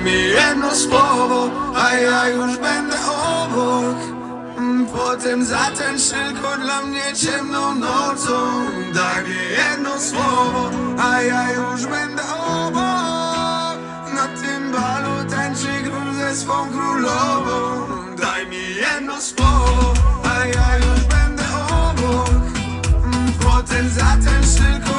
Daj mi jedno słowo, a ja już będę obok. Potem zatęcz tylko dla mnie ciemną nocą. Daj mi jedno słowo, a ja już będę obok. Na tym balu tańczy król ze swą królową. Daj mi jedno słowo, a ja już będę obok. Potem zatęcz tylko